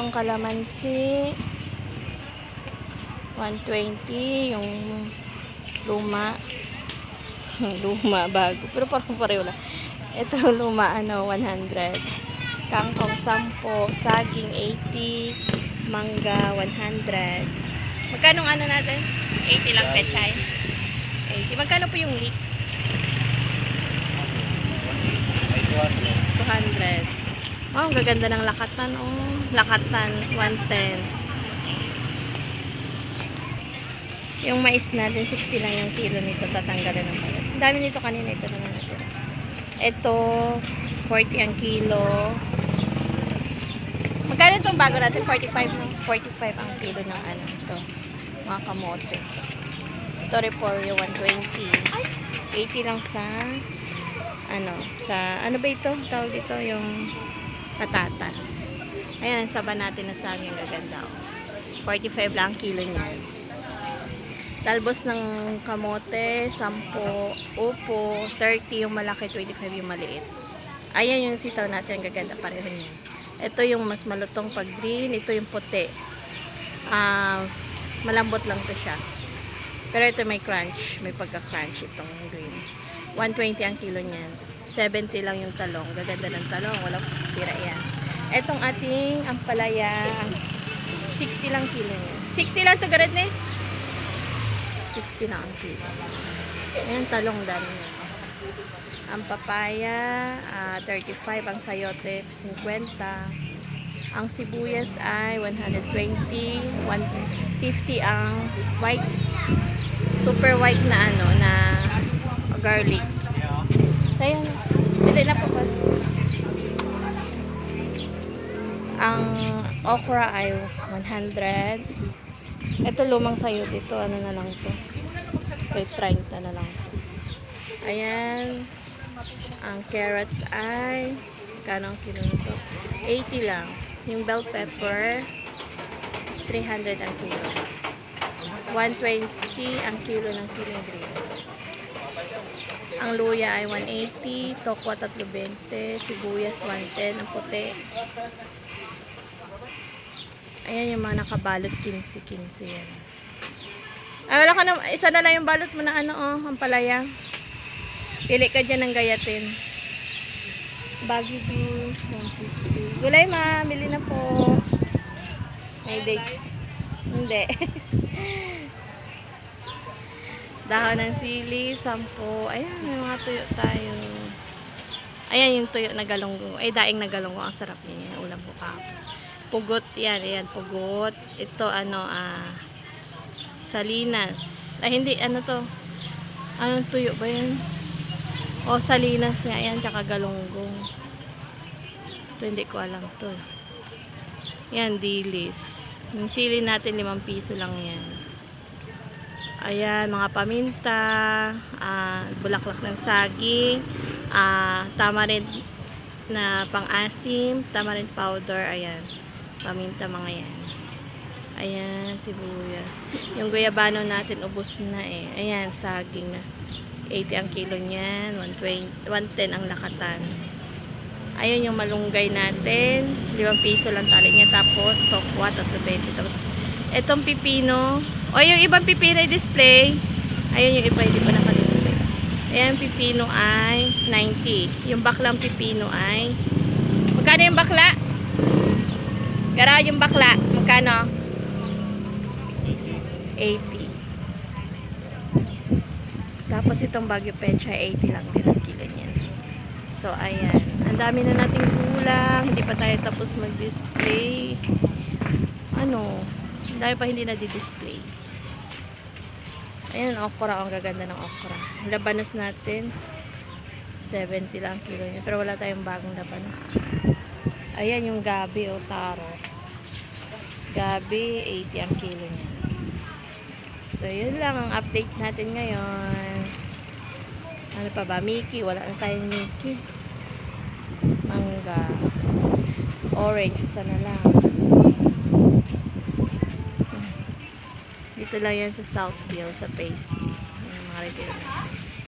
yung kalamansi. 120 yung luma. luma, bago. Pero parang pareho lang. Ito luma, ano, 100. Kangkong 10. Saging 80. Mangga 100. Magkano ano natin? 80 lang pechay. 80. Magkano po yung leeks? May 200. 200. Oh, gaganda ng lakatan. Oh, lakatan 110. Yung mais natin, 60 lang yung kilo nito. Tatanggalan ng balat. Ang dami nito kanina. Ito naman natira. Ito, 40 ang kilo. Magkano itong bago natin? 45, no? 45 ang kilo ng ano ito. Mga kamote. Ito, Repolyo, 120. 80 lang sa ano, sa, ano ba ito? Tawag ito, yung patatas. Ayan, saba natin na saging gaganda. oh. 45 lang ang kilo niyan. Talbos ng kamote, 10, upo, 30 yung malaki, 25 yung maliit. Ayan yung sitaw natin, ang gaganda pareho niyan. Ito yung mas malutong pag green, ito yung puti. Ah, malambot lang to siya. Pero ito may crunch, may pagka-crunch itong green. 120 ang kilo niyan. 70 lang yung talong. Gaganda ng talong, walang sira yan. Etong ating ampalaya, 60 lang kilo niya. 60 lang to garet ne? 60 lang ang kilo. Ayan, talong dami niya. Ang papaya, ah, 35. Ang sayote, 50. Ang sibuyas ay 120. 150 ang white. Super white na ano, na garlic. So, ayan. Bili na po boss. Ang okra ay 100. Ito lumang sayo dito. Ano na lang to? Ito 30 na lang to. Ayan. Ang carrots ay kano ang kilo nito? 80 lang. Yung bell pepper 300 ang kilo. 120 ang kilo ng siling green. Ang luya ay 180, tokwa 320, sibuyas 110, ang puti. Ayan yung mga nakabalot 15-15 yan. Ay, wala ka na, isa na lang yung balot mo na ano oh, ang palaya. Pili ka dyan ng gayatin. Baggy juice, 150. Gulay ma, bili na po. May date. Hindi. Dahon ng sili, sampo. Ayan, may mga tuyo tayo. Ayan yung tuyo na galunggo. Ay, daing na galunggo. Ang sarap niya. Ulam pa. Pugot, yan. Ayan, pugot. Ito, ano, ah, salinas. Ay, hindi, ano to? Anong tuyo ba yan? O, salinas nga yan, tsaka galunggong. Ito, hindi ko alam to. Yan, dilis. Yung sili natin, limang piso lang yan. Ayan, mga paminta, ah, bulaklak ng saging, ah, tamarind na pang-asim, tamarind powder, ayan. Paminta mga yan. Ayan, sibuyas. Yung guyabano natin, ubos na eh. Ayan, saging na. 80 ang kilo niyan, 120, 110 ang lakatan. Ayan yung malunggay natin, 5 piso lang tali niya. Tapos, tokwa, 320. Tapos, etong pipino, o yung ibang pipino i-display. Ayun yung iba, hindi pa naka-display. Ayan, pipino ay 90. Yung baklang pipino ay, magkano yung bakla? Gara yung bakla, magkano? 80. Tapos itong bagyo pecha, 80 lang din ang. So, ayan. Ang dami na nating kulang. Hindi pa tayo tapos mag-display. Ano? Dami pa hindi na di-display. Ayan, okra. Ang gaganda ng okra. Labanos natin. 70 lang ang kilo niya. Pero wala tayong bagong labanos. Ayan yung gabi o taro. Gabi, 80 ang kilo niya. So, yun lang ang update natin ngayon. Ano pa ba? Mickey. Wala na tayong Mickey. Mangga. Orange. Isa na lang. Dito lang yan sa Southville, sa pastry. Yung mga retail.